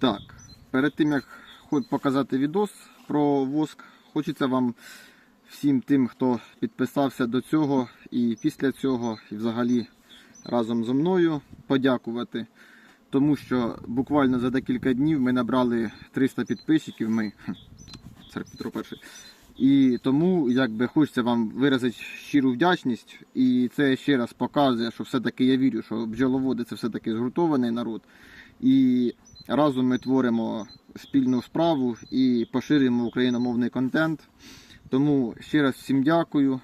Так, перед тим як показати відос про воск, хочеться вам всім тим, хто підписався до цього і після цього, і взагалі разом зі мною подякувати. Тому що буквально за декілька днів ми набрали 300 підписчиків. Ми Петро перший. І тому якби хочеться вам виразити щиру вдячність. І це ще раз показує, що все-таки я вірю, що бджоловоди це все-таки згуртований народ. І разом ми творимо спільну справу і поширюємо україномовний контент. Тому ще раз всім дякую.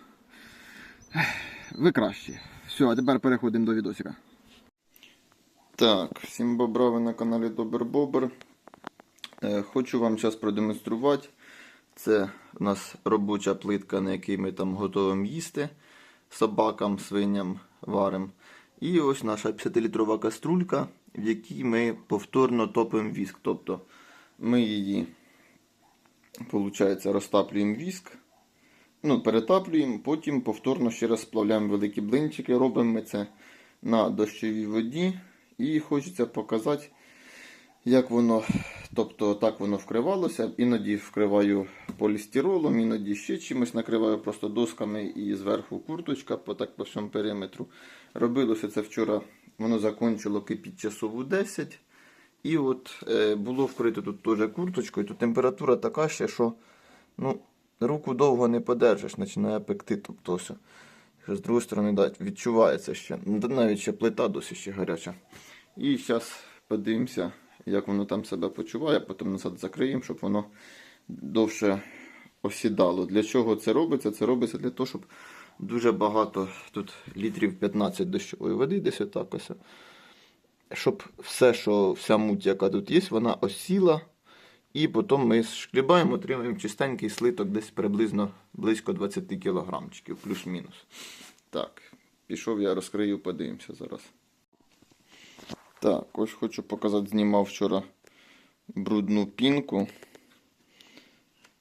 Ви кращі. Все, а тепер переходимо до відосика. Так, всім бобра, ви на каналі Добер Бобер. Е, Хочу вам зараз продемонструвати. Це у нас робоча плитка, на якій ми там готуємо їсти собакам, свиням варимо. І ось наша 50-літрова каструлька, в якій ми повторно топимо віск. Тобто ми її, виходить, розтаплюємо віск, ну, перетаплюємо, потім повторно ще раз сплавляємо великі блинчики. Робимо ми це на дощовій воді. І хочеться показати, як воно, тобто так воно вкривалося. Іноді вкриваю полістиролом, іноді ще чимось накриваю просто досками і зверху курточка по так по всьому периметру. Робилося це вчора, воно закончило кипіть часову 10. І от е, було вкрито тут теж курточкою, то температура така ще, що ну, руку довго не подержиш, починає пекти. Тобто, ось, з другої сторони, да, відчувається ще. Ну, Навіть ще плита досі ще гаряча. І зараз подивимося, як воно там себе почуває, потім назад закриємо, щоб воно довше осідало. Для чого це робиться? Це робиться для того, щоб дуже багато, тут літрів 15 дощової води, десь отак ось. Щоб все, що вся муть, яка тут є, вона осіла. І потім ми шкрібаємо, отримуємо чистенький слиток десь приблизно близько 20 кілограмчиків, плюс-мінус. Так, пішов я розкрию, подивимося зараз. Так, ось хочу показати, знімав вчора брудну пінку.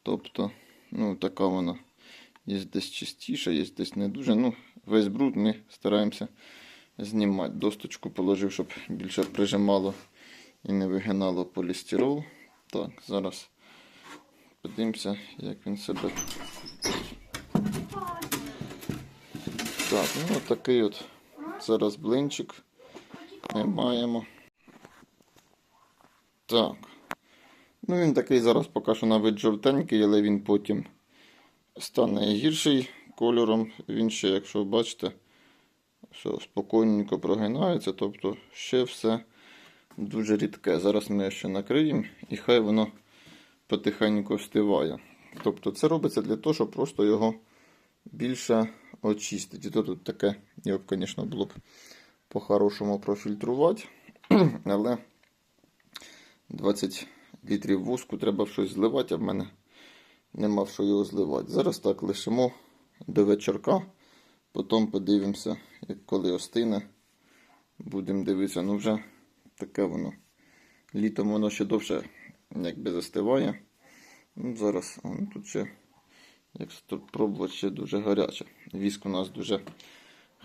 Тобто, ну, така вона є десь чистіша, є десь не дуже. Ну, весь бруд ми стараємося знімати. Досточку положив, щоб більше прижимало і не вигинало полістирол. Так, зараз подивимося, як він себе. Так, ну такий от зараз блинчик ми маємо. Так. Ну він такий зараз поки що на вид жовтенький, але він потім стане гірший кольором. Він ще, якщо бачите, все спокійненько прогинається. Тобто ще все дуже рідке. Зараз ми ще накриємо і хай воно потихеньку встиває. Тобто це робиться для того, щоб просто його більше очистити. І то тут таке, його, звісно, було б по-хорошому профільтрувати. Але 20 літрів воску треба в щось зливати, а в мене нема в що його зливати. Зараз так лишимо до вечірка. Потім подивимося, як коли остине. Будемо дивитися, ну вже таке воно. Літом воно ще довше якби застиває. Ну, зараз а, ну, тут ще, як пробувати, ще дуже гаряче. Віск у нас дуже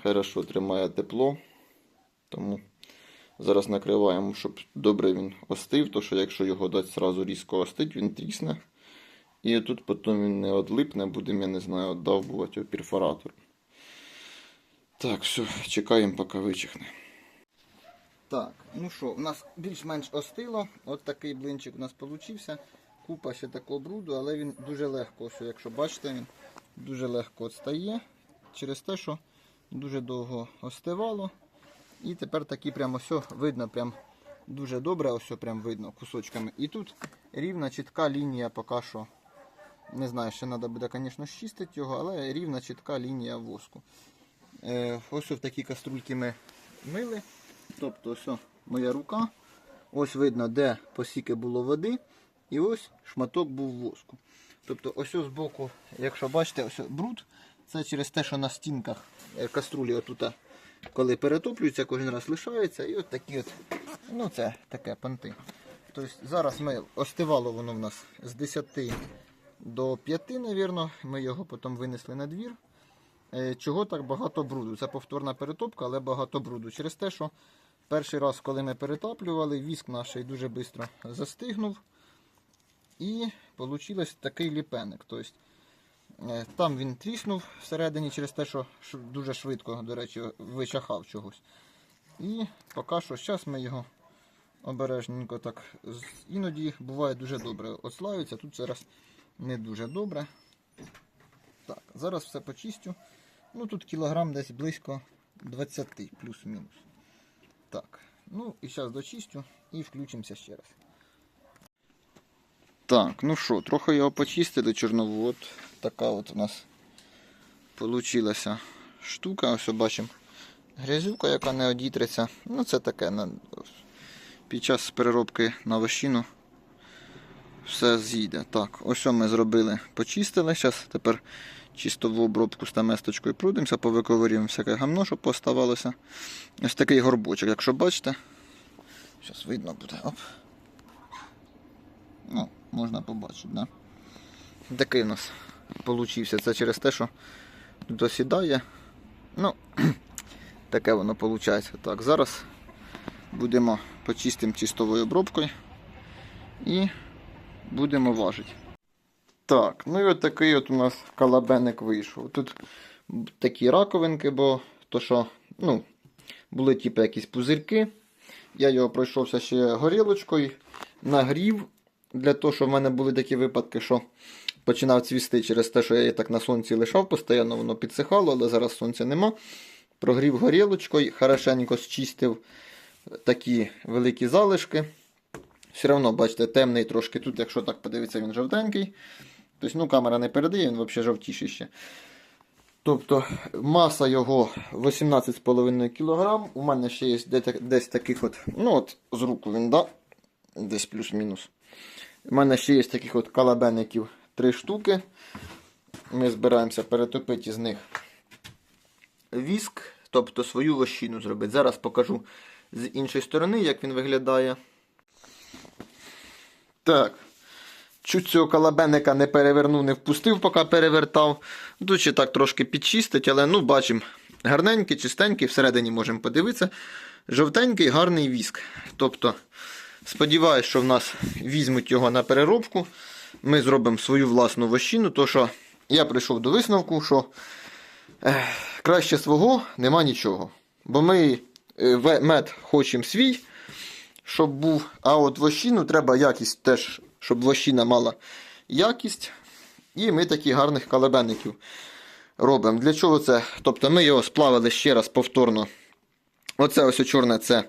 хорошо тримає тепло. Тому зараз накриваємо, щоб добре він остив, то що якщо його дати зразу різко остить, він трісне. І тут потім він не одлипне, будемо, я не знаю, отдавбувати його перфоратором. Так, все, чекаємо, поки вичихне. Так, ну що, у нас більш-менш остило. От такий блинчик у нас вийшов. Купа ще такого бруду, але він дуже легко, ось, якщо бачите, він дуже легко відстає через те, що дуже довго остивало. І тепер такі прямо все видно, прям дуже добре, ось прям видно кусочками. І тут рівна чітка лінія поки що. Не знаю, ще треба буде, звісно, чистити його, але рівна чітка лінія воску. Е, ось в такі каструльки ми мили. Тобто, ось моя рука. Ось видно, де посіки було води. І ось шматок був воску. Тобто, ось з боку, якщо бачите, ось бруд, це через те, що на стінках е, каструлі отута, коли перетоплюються, кожен раз лишається. І от такі от, ну це таке понти. Тобто зараз ми остивало воно в нас з 10 до 5, мабуть. Ми його потім винесли на двір. Е, Чого так багато бруду? Це повторна перетопка, але багато бруду. Через те, що перший раз, коли ми перетаплювали, віск наш дуже швидко застигнув. І вийшло такий ліпеник. Тобто, е, там він тріснув всередині через те, що дуже швидко, до речі, вичахав чогось. І поки що зараз ми його обережненько так. Іноді буває дуже добре. Ослаюється, тут зараз не дуже добре. Так, зараз все почистю. Ну тут кілограм десь близько 20 плюс-мінус. Так, ну і зараз дочистю і включимося ще раз. Так, ну що, трохи його почистили чорнову. От така от у нас получилася штука. Ось бачимо. Грязюка, яка не одітреться. Ну це таке. Під час переробки на вощину все з'їде. Так, ось що ми зробили. Почистили. Зараз тепер чистову обробку з таместочкою прудимося, повиковирюємо всяке гамно, щоб поставалося. Ось такий горбочок, якщо бачите. Зараз видно буде. Оп. Ну, можна побачити, да? Такий у нас получився. Це через те, що тут осідає. Ну, таке воно виходить. Так, зараз будемо почистимо чистовою обробкою і будемо важити. Так, ну і от такий от у нас калабеник вийшов. Тут такі раковинки, бо то що, ну, були типу якісь пузирки. Я його пройшовся ще горілочкою, нагрів. Для того, що в мене були такі випадки, що починав цвісти через те, що я її так на сонці лишав, постійно воно підсихало, але зараз сонця нема. Прогрів горілочкою, хорошенько зчистив такі великі залишки. Все одно, бачите, темний трошки тут, якщо так подивитися, він жовтенький. Тобто, ну, камера не передає, він взагалі жовтіший ще. Тобто маса його 18,5 кг. У мене ще є десь таких от, ну от з руку він, да? десь плюс-мінус. У мене ще є таких от калабеників 3 штуки. Ми збираємося перетопити з них віск, тобто свою вощину зробити. Зараз покажу з іншої сторони, як він виглядає. Так. Чуть цього калабеника не перевернув, не впустив, поки перевертав. Ще так трошки підчистить, але ну бачимо. Гарненький, чистенький, всередині можемо подивитися. Жовтенький, гарний віск. Тобто, сподіваюсь, що в нас візьмуть його на переробку. Ми зробимо свою власну вощину, то що я прийшов до висновку, що ех, краще свого нема нічого. Бо ми е, мед хочемо свій, щоб був. А от вощину треба якість теж, щоб вощина мала якість. І ми таких гарних калебенників робимо. Для чого це? Тобто ми його сплавили ще раз повторно. Оце ось чорне це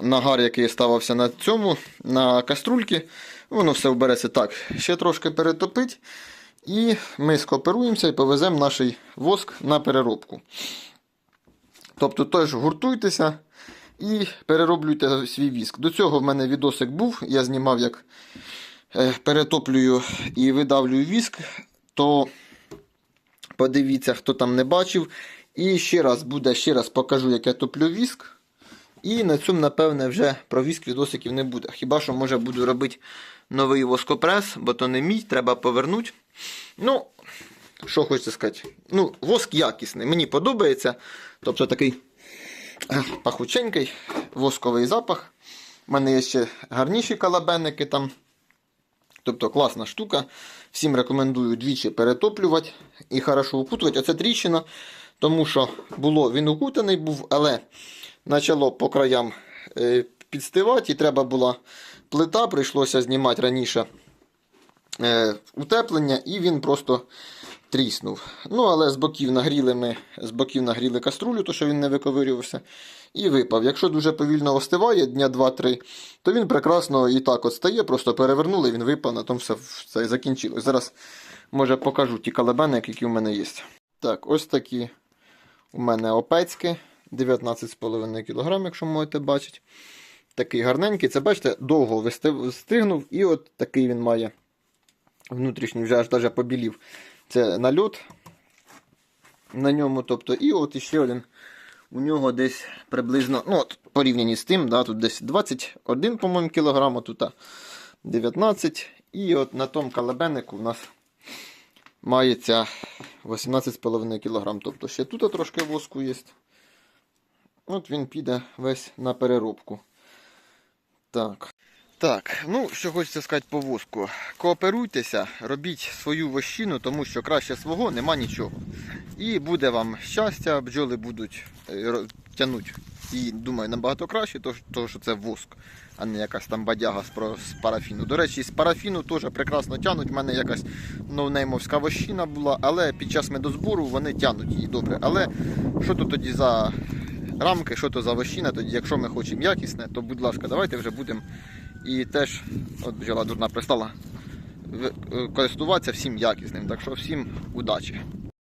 нагар, який ставався на цьому, на каструльки. Воно все вбереться так. Ще трошки перетопить. І ми скооперуємося і повеземо наш воск на переробку. Тобто теж гуртуйтеся і перероблюйте свій віск. До цього в мене відосик був, я знімав, як е, перетоплюю і видавлюю віск, то подивіться, хто там не бачив. І ще раз буде, ще раз покажу, як я топлю віск. І на цьому, напевне, вже про віск відосиків не буде. Хіба що, може, буду робити новий воскопрес, бо то не мій, треба повернути. Ну, що хочеться сказати? Ну, воск якісний, мені подобається. Тобто такий пахученький восковий запах. У мене є ще гарніші калабенники там. Тобто класна штука. Всім рекомендую двічі перетоплювати і хорошо укутувати. Оце тріщина, тому що було, він укутаний був, але почало по краям е, підстивати, і треба була плита, прийшлося знімати раніше е, утеплення, і він просто тріснув. Ну, але з боків нагріли ми, з боків нагріли каструлю, то що він не виковирювався, і випав. Якщо дуже повільно остиває, дня 2-3, то він прекрасно і так от стає, просто перевернули, він випав, на тому все, все закінчилось. Зараз, може, покажу ті калабани, які в мене є. Так, ось такі у мене опецьки, 19,5 кг, якщо можете бачити. Такий гарненький. Це, бачите, довго встигнув, і от такий він має внутрішній, вже аж даже побілів. Це нальот на ньому. Тобто, і от іще один. У нього десь приблизно, ну от порівняні з тим, да, тут десь 21, по-моєму, кілограм, а тут 19. І от на тому калабеннику в нас мається 18,5 кг. Тобто ще тут трошки воску є. От він піде весь на переробку. Так. Так, ну що хочеться сказати по воску. Кооперуйтеся, робіть свою вощину, тому що краще свого нема нічого. І буде вам щастя, бджоли будуть е, тянуть. І думаю, набагато краще, тому що це воск, а не якась там бадяга з, парафіну. До речі, з парафіну теж прекрасно тянуть. У мене якась новнеймовська вощина була, але під час медозбору вони тянуть її добре. Але що то тоді за рамки, що то за вощина, тоді, якщо ми хочемо якісне, то будь ласка, давайте вже будемо і теж, от бджола дурна пристала, е, користуватися всім якісним. Так що всім удачі.